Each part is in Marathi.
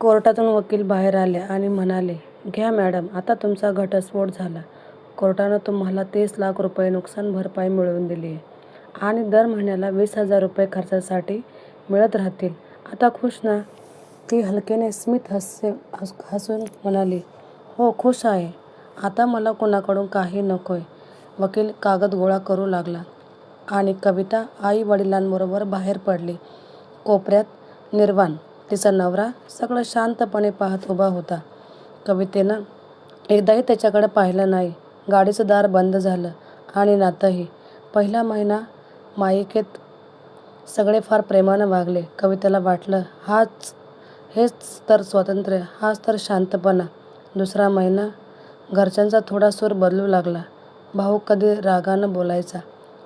कोर्टातून वकील बाहेर आले आणि म्हणाले, घ्या मॅडम आता तुमचा घटस्फोट झाला. कोर्टानं तुम्हाला तीस लाख रुपये नुकसान भरपाई मिळवून दिली आहे आणि दर महिन्याला वीस हजार रुपये खर्चासाठी मिळत राहतील. आता खुश ना? ती हलकेने स्मित हसून म्हणाली, हो खुश आहे. आता मला कुणाकडून काही नकोय. वकील कागद गोळा करू लागला आणि कविता आई वडिलांबरोबर बाहेर पडली. कोपऱ्यात निर्वाण, तिचा नवरा सगळं शांतपणे पाहत उभा होता. कवितेनं एकदाही त्याच्याकडे पाहिलं नाही. गाडीचं दार बंद झालं आणि नातंही. पहिला महिना मायिकेत सगळे फार प्रेमानं वागले. कवितेला वाटलं हाच हेच तर स्वातंत्र्य, हाच तर शांतपणा. दुसरा महिना घरच्यांचा थोडा सूर बदलू लागला. भाऊ कधी रागानं बोलायचा.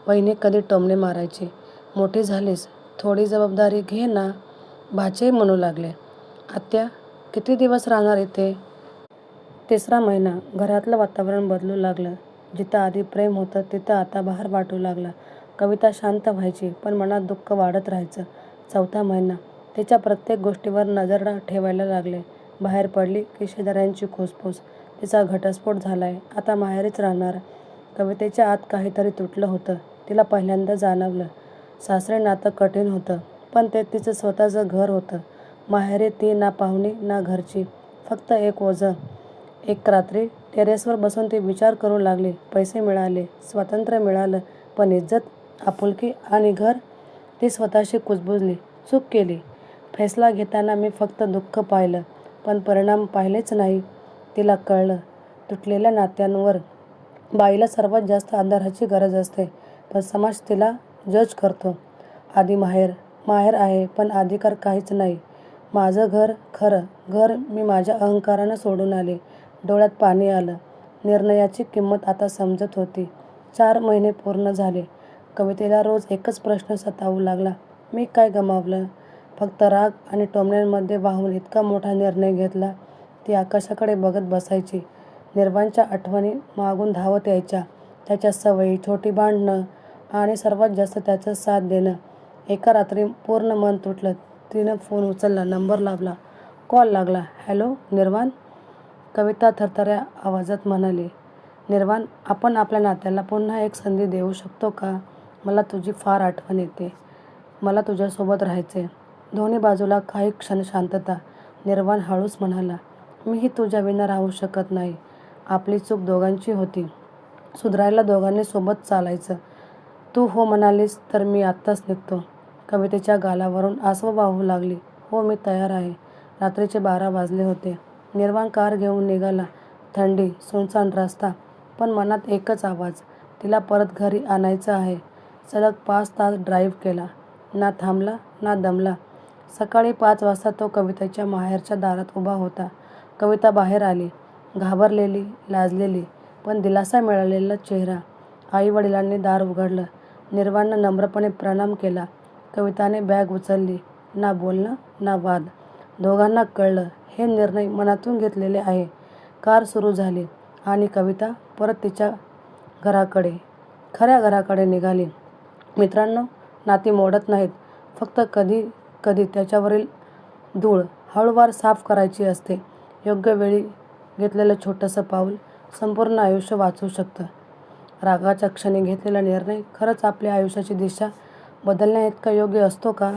वहिनी कधी टोमणे मारायची. मोठी झालीस, थोडी जबाबदारी घे ना, भाचे म्हणू लागले. आत्या, किती दिवस राहणार इथे? तिसरा महिना घरातलं वातावरण बदलू लागलं. जिथं आधी प्रेम होतं तिथं आता बाहेर वाटू लागला. कविता शांत व्हायची, पण मनात दुःख वाढत राहायचं. चौथा महिना तिच्या प्रत्येक गोष्टीवर नजर ठेवायला लागले. बाहेर पडली की शेजाऱ्यांची खुसफूस तिचा घटस्फोट झालाय, आता माहेरीच राहणार. कवितेच्या आत काहीतरी तुटलं होतं. तिला पहिल्यांदा जाणवलं. सासरे नातं कठीण होतं, पण ते तिचं स्वतःचं घर होतं. माहेरी ती ना पाहुणी ना घरची, फक्त एक ओझं. एक रात्री टेरेसवर बसून ती विचार करू लागली. पैसे मिळाले, स्वातंत्र्य मिळालं, पण इज्जत, आपुलकी आणि घर? ती स्वतःशी कुजबुजली. चूक केली. फैसला घेताना मी फक्त दुःख पाहिलं, पण परिणाम पाहिलेच नाही. तिला कळलं, तुटलेल्या नात्यांवर बाईला सर्वात जास्त आधाराची गरज असते, पण समाज तिला जज करतो. आधी माहेर. माहेर आहे, पण अधिकार काहीच नाही. माझं घर, खरं घर मी माझ्या अहंकारानं सोडून आले. डोळ्यात पाणी आलं. निर्णयाची किंमत आता समजत होती. चार महिने पूर्ण झाले. कवितेला रोज एकच प्रश्न सतावू लागला, मी काय गमावलं? फक्त राग आणि टोमण्यांमध्ये वाहून इतका मोठा निर्णय घेतला? ती आकाशाकडे बघत बसायची. निर्वाणच्या आठवणी मागून धावत यायच्या. त्याच्या सवयी, छोटी भांडणं आणि सर्वात जास्त त्याचं साथ देणं. एका रात्री पूर्ण मन तुटलं. तिनं फोन उचलला. नंबर लाभला कॉल लागला. हॅलो, निर्वाण? कविता थरथऱ्या आवाजात म्हणाली, निर्वाण, आपण आपल्या नात्याला पुन्हा एक संधी देऊ शकतो का? मला तुझी फार आठवण येते मला तुझ्यासोबत राहायचे दोन्ही बाजूला काही क्षण शांतता. निर्वाण हळूच म्हणाला, मीही तुझ्याविना राहू शकत नाही. आपली चूक दोघांची होती. सुधारायला दोघांनी सोबत चालायचं. तू हो म्हणालीस तर मी आत्ताच निघतो. कवितेच्या गालावरून आसवं वाहू लागली. हो, मी तयार आहे. रात्रीचे बारा वाजले होते. निर्वाण कार घेऊन निघाला. थंडी, सुनसान रस्ता, पण मनात एकच आवाज, तिला परत घरी आणायचं आहे. सलग पाच तास ड्राईव्ह केला. ना थांबला ना दमला. सकाळी पाच वाजता तो कवितेच्या माहेरच्या दारात उभा होता. कविता बाहेर आली. घाबरलेली, लाजलेली, पण दिलासा मिळालेला चेहरा. आई वडिलांनी दार उघडलं. निर्वाणनं नम्रपणे प्रणाम केला. कविताने बॅग उचलली. ना बोलणं ना वाद. दोघांना कळलं, हे निर्णय मनातून घेतलेले आहे. कार सुरू झाली आणि कविता परत तिच्या घराकडे, खऱ्या घराकडे निघाली. मित्रांनो, नाती मोडत नाहीत. फक्त कधी कधी त्याच्यावरील धूळ हळूवार साफ करायची असते. योग्य वेळी घेतलेलं छोटंसं पाऊल संपूर्ण आयुष्य वाचवू शकतं. रागाच्या क्षणी घेतलेला निर्णय खरंच आपल्या आयुष्याची दिशा बदलण्याइतका योग्य असतो का?